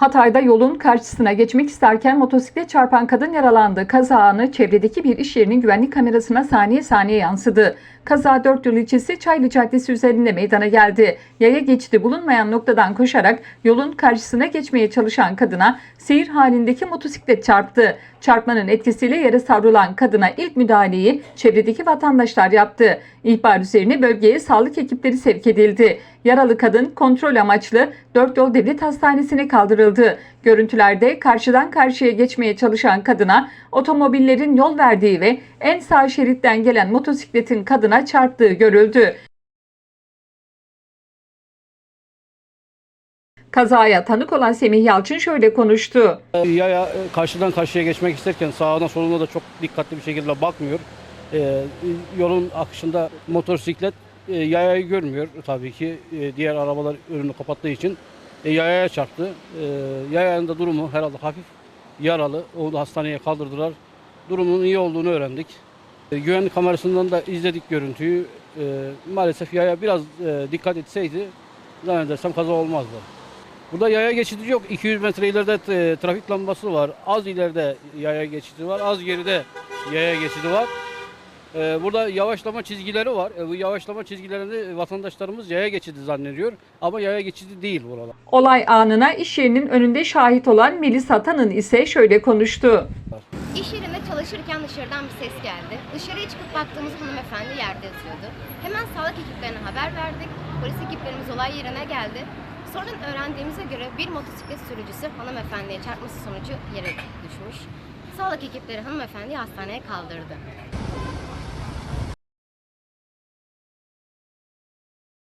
Hatay'da yolun karşısına geçmek isterken motosiklet çarpan kadın yaralandı. Kaza anı çevredeki bir iş yerinin güvenlik kamerasına saniye saniye yansıdı. Kaza 4 yıl ilçesi Çaylı Caddesi üzerinde meydana geldi. Yaya geçidi bulunmayan noktadan koşarak yolun karşısına geçmeye çalışan kadına seyir halindeki motosiklet çarptı. Çarpmanın etkisiyle yere savrulan kadına ilk müdahaleyi çevredeki vatandaşlar yaptı. İhbar üzerine bölgeye sağlık ekipleri sevk edildi. Yaralı kadın kontrol amaçlı Dört Yol Devlet Hastanesi'ne kaldırıldı. Görüntülerde karşıdan karşıya geçmeye çalışan kadına otomobillerin yol verdiği ve en sağ şeritten gelen motosikletin kadına çarptığı görüldü. Kazaya tanık olan Semih Yalçın şöyle konuştu. Yaya karşıdan karşıya geçmek isterken sağına soluna da çok dikkatli bir şekilde bakmıyor. Ee, yolun akışında motosiklet e, yayayı görmüyor tabii ki e, diğer arabalar önünü kapattığı için e, yayaya çarptı. E, yayanın da durumu herhalde hafif yaralı. Onu da hastaneye kaldırdılar. Durumunun iyi olduğunu öğrendik. E, güvenlik kamerasından da izledik görüntüyü. E, maalesef yaya biraz e, dikkat etseydi zannedersem kaza olmazdı. Burada yaya geçidi yok. 200 metre ileride e, trafik lambası var. Az ileride yaya geçidi var. Az geride yaya geçidi var. E, burada yavaşlama çizgileri var. E, bu yavaşlama çizgilerini vatandaşlarımız yaya geçidi zannediyor. Ama yaya geçidi değil buralar. Olay anına iş yerinin önünde şahit olan Melis Atan'ın ise şöyle konuştu. İş yerinde çalışırken dışarıdan bir ses geldi. Dışarıya çıkıp baktığımız hanımefendi yerde yatıyordu. Hemen sağlık ekiplerine haber verdik. Polis ekiplerimiz olay yerine geldi. Sonradan öğrendiğimize göre bir motosiklet sürücüsü hanımefendiye çarpması sonucu yere düşmüş. Sağlık ekipleri hanımefendiyi hastaneye kaldırdı.